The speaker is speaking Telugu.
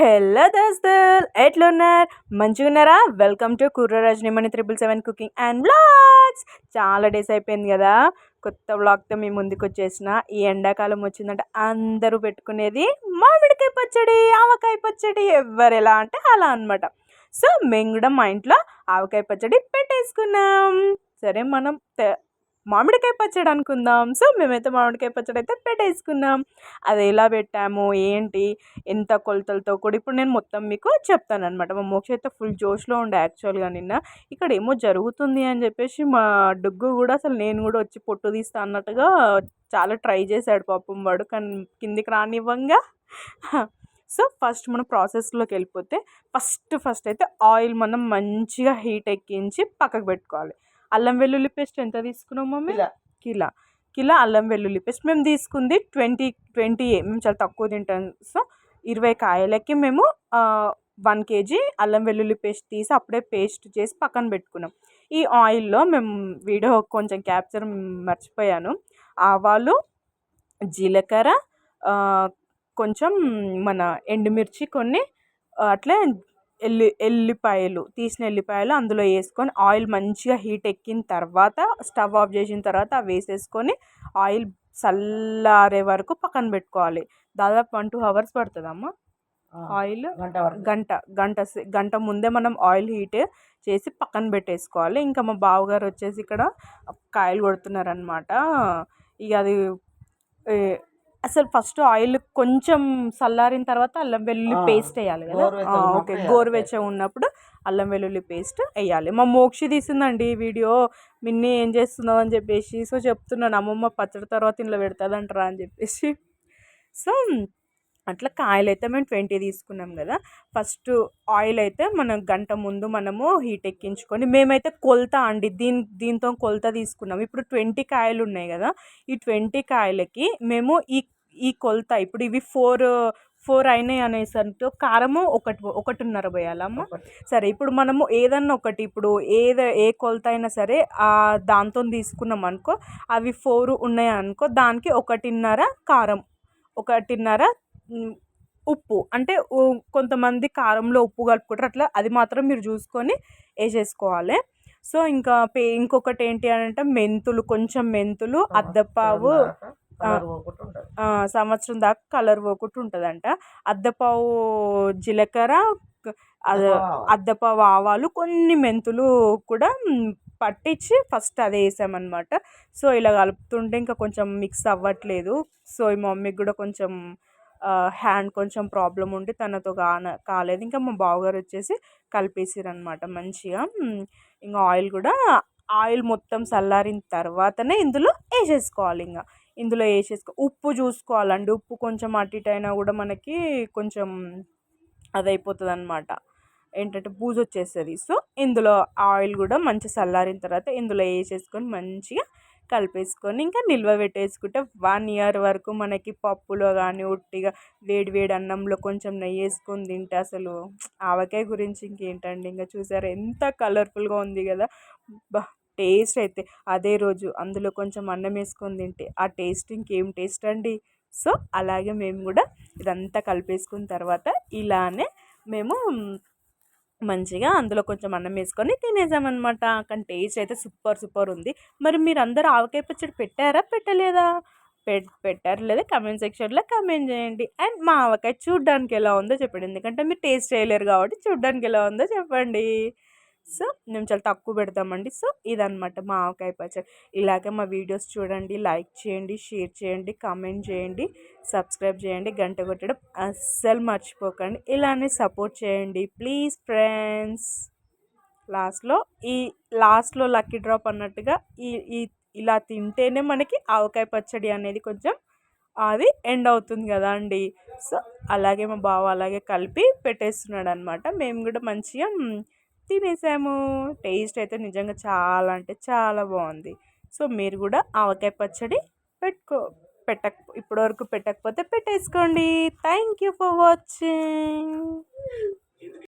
హలో దోస్తులు ఎట్లున్నారు? మంచిగా ఉన్నారా welcome to Kurra Rajanimani triple seven cooking and vlogs చాలా డేస్ అయిపోయింది కదా? కొత్త బ్లాగ్తో మీ ముందుకు వచ్చేసిన. ఈ ఎండాకాలం వచ్చిందంటే అందరూ పెట్టుకునేది మామిడికాయ పచ్చడి ఆవకాయ పచ్చడి ఎవరు ఎలా అంటే అలా అనమాట సో మేము కూడా మా ఇంట్లో ఆవకాయ పచ్చడి పెట్టేసుకున్నాం. సరే మనం మామిడికాయ పచ్చడి అనుకుందాం. సో మేమైతే మామిడికాయ పచ్చడి అయితే పెట్టేసుకున్నాం. అది ఎలా పెట్టాము? ఏంటి? ఎంత కొలతలతో కూడా ఇప్పుడు నేను మొత్తం మీకు చెప్తాను అనమాట మా మోక్ష అయితే ఫుల్ జోష్లో ఉండే యాక్చువల్గా నిన్న. ఇక్కడ ఏమో జరుగుతుంది అని చెప్పేసి మా డుగ్గు కూడా అసలు నేను కూడా వచ్చి పొట్టు తీస్తా అన్నట్టుగా చాలా ట్రై చేశాడు పాపం వాడు. కానీ కిందికి రానివ్వంగా. సో ఫస్ట్ మనం ప్రాసెస్లోకి వెళ్ళిపోతే ఫస్ట్ ఫస్ట్ అయితే ఆయిల్ మనం మంచిగా హీట్ ఎక్కించి పక్కకు పెట్టుకోవాలి. అల్లం వెల్లుల్లి పేస్ట్ ఎంత తీసుకున్నాం మమ్మీ? కిలా. కిలో. అల్లం వెల్లుల్లి పేస్ట్. మేము తీసుకుంది ట్వంటీ ట్వంటీ మేము చాలా తక్కువ తింటాం. సో ఇరవై కాయలకి మేము వన్ కేజీ అల్లం వెల్లుల్లి పేస్ట్ తీసి అప్పుడే పేస్ట్ చేసి పక్కన పెట్టుకున్నాం. ఈ ఆయిల్లో మేము వీడియో కొంచెం క్యాప్చర్ మర్చిపోయాను. ఆవాలు జీలకర్ర కొంచెం మన ఎండుమిర్చి కొన్ని అట్లే ఎల్లి ఎల్లిపాయలు తీసిన ఎల్లిపాయలు అందులో వేసుకొని ఆయిల్ మంచిగా హీట్ ఎక్కిన తర్వాత స్టవ్ ఆఫ్ చేసిన తర్వాత అవి వేసేసుకొని ఆయిల్ చల్లారే వరకు పక్కన పెట్టుకోవాలి. దాదాపు వన్ టూ అవర్స్ పడుతుందమ్మా. ఆయిల్ గంట గంట గంట ముందే మనం ఆయిల్ హీట్ చేసి పక్కన పెట్టేసుకోవాలి. ఇంకా మా బావగారు వచ్చేసి ఇక్కడ కాయలు కొడుతున్నారనమాట ఇక అది అసలు ఫస్ట్ ఆయిల్ కొంచెం చల్లారిన తర్వాత అల్లం వెల్లుల్లి పేస్ట్ వేయాలి కదా? ఓకే గోరువెచ్చ ఉన్నప్పుడు అల్లం వెల్లుల్లి పేస్ట్ వేయాలి. మా మోక్షి తీసిందండి వీడియో. మిన్ని ఏం చేస్తున్నావు అని చెప్పేసి సో చెప్తున్నాను. అమ్మమ్మ పచ్చడి తర్వాత ఇంట్లో పెడతాదంటారా అని చెప్పేసి. సో అట్లా కాయలు అయితే మేము ట్వంటీ తీసుకున్నాం కదా ఫస్ట్ ఆయిల్ అయితే మనం గంట ముందు మనము హీట్ ఎక్కించుకొని మేమైతే కొలత అండి దీని దీంతో కొలత తీసుకున్నాం. ఇప్పుడు ట్వంటీ కాయలు ఉన్నాయి కదా ఈ ట్వంటీ కాయలకి మేము ఈ ఈ కొలత ఇప్పుడు ఇవి ఫోర్ ఫోర్ అయినాయి అనేసి అంటూ కారము ఒకటి ఒకటిన్నర పోయాలమ్మ సరే ఇప్పుడు మనము ఏదన్నా ఒకటి ఇప్పుడు ఏద ఏ కొలత అయినా సరే దాంతో తీసుకున్నాం అనుకో అవి ఫోర్ ఉన్నాయి అనుకో దానికి ఒకటిన్నర కారం ఒకటిన్నర ఉప్పు. అంటే కొంతమంది కారంలో ఉప్పు కలుపుకుంటారు. అట్లా అది మాత్రం మీరు చూసుకొని వేసేసుకోవాలి. సో ఇంకా పే ఇంకొకటి ఏంటి అని అంటే మెంతులు కొంచెం మెంతులు అద్దపావు సంవత్సరం దాకా కలర్ పోకుండా ఉంటుందంట. అద్దపావు జీలకర్ర అద్దపావు ఆవాలు కొన్ని మెంతులు కూడా పట్టించి ఫస్ట్ అది వేసామన్నమాట. సో ఇలా కలుపుతుంటే ఇంకా కొంచెం మిక్స్ అవ్వట్లేదు. సో ఈ మమ్మీకి కూడా కొంచెం హ్యాండ్ కొంచెం ప్రాబ్లం ఉండి తనతో కాన కాలేదు. ఇంకా మా బావగారు వచ్చేసి కలిపేసారనమాట మంచిగా. ఇంకా ఆయిల్ కూడా ఆయిల్ మొత్తం చల్లారిన తర్వాతనే ఇందులో వేసేసుకోవాలి ఇంకా ఇందులో వేసేసుకో ఉప్పు చూసుకోవాలండి. ఉప్పు కొంచెం అటు ఇటు అయినా కూడా మనకి కొంచెం అది అయిపోతుంది అనమాట ఏంటంటే బూజు వచ్చేస్తుంది. సో ఇందులో ఆయిల్ కూడా మంచి చల్లారిన తర్వాత ఇందులో వేసేసుకొని మంచిగా కలిపేసుకొని ఇంకా నిల్వ పెట్టేసుకుంటే వన్ ఇయర్ వరకు మనకి పప్పులో కానీ ఉట్టిగా వేడి వేడి అన్నంలో కొంచెం నెయ్యి వేసుకొని తింటే అసలు ఆవకాయ గురించి ఇంకేంటండి? ఇంకా చూసారు ఎంత కలర్ఫుల్గా ఉంది కదా! బా టేస్ట్ అయితే అదే రోజు అందులో కొంచెం అన్నం వేసుకొని తింటే ఆ టేస్ట్ ఇంకేం టేస్ట్ అండి? సో అలాగే మేము కూడా ఇదంతా కలిపేసుకున్న తర్వాత ఇలానే మేము మంచిగా అందులో కొంచెం అన్నం వేసుకొని తినేసామన్నమాట. కానీ టేస్ట్ అయితే సూపర్ సూపర్ ఉంది. మరి మీరు అందరూ ఆవకాయ పచ్చడి పెట్టారా పెట్టలేదా? పెట్ పెట్టారు లేదా కమెంట్ సెక్షన్లో కమెంట్ చేయండి. అండ్ మా ఆవకాయ చూడ్డానికి ఎలా ఉందో చెప్పండి. ఎందుకంటే మీరు టేస్ట్ చేయలేరు కాబట్టి చూడ్డానికి ఎలా ఉందో చెప్పండి. సో మేము చాలా తక్కువ పెడతామండి. సో ఇదనమాట మా ఆవకాయ పచ్చడి. ఇలాగే మా వీడియోస్ చూడండి లైక్ చేయండి షేర్ చేయండి కామెంట్ చేయండి సబ్స్క్రైబ్ చేయండి గంట కొట్టడం అస్సలు మర్చిపోకండి. ఇలానే సపోర్ట్ చేయండి. Please friends. లాస్ట్లో ఈ లాస్ట్లో లక్కీ డ్రాప్ అన్నట్టుగా ఈ ఈ ఇలా తింటేనే మనకి ఆవకాయ పచ్చడి అనేది కొంచెం అది ఎండ్ అవుతుంది కదా అండి. సో అలాగే మా బావ అలాగే కలిపి పెట్టేస్తున్నాడు అనమాట మేము కూడా మంచిగా తినేసాము. టేస్ట్ అయితే నిజంగా చాలా అంటే చాలా బాగుంది. సో మీరు కూడా ఆవకాయ పచ్చడి పెట్టుకో పెట్టక ఇప్పటివరకు పెట్టకపోతే పెట్టేసుకోండి. Thank you for watching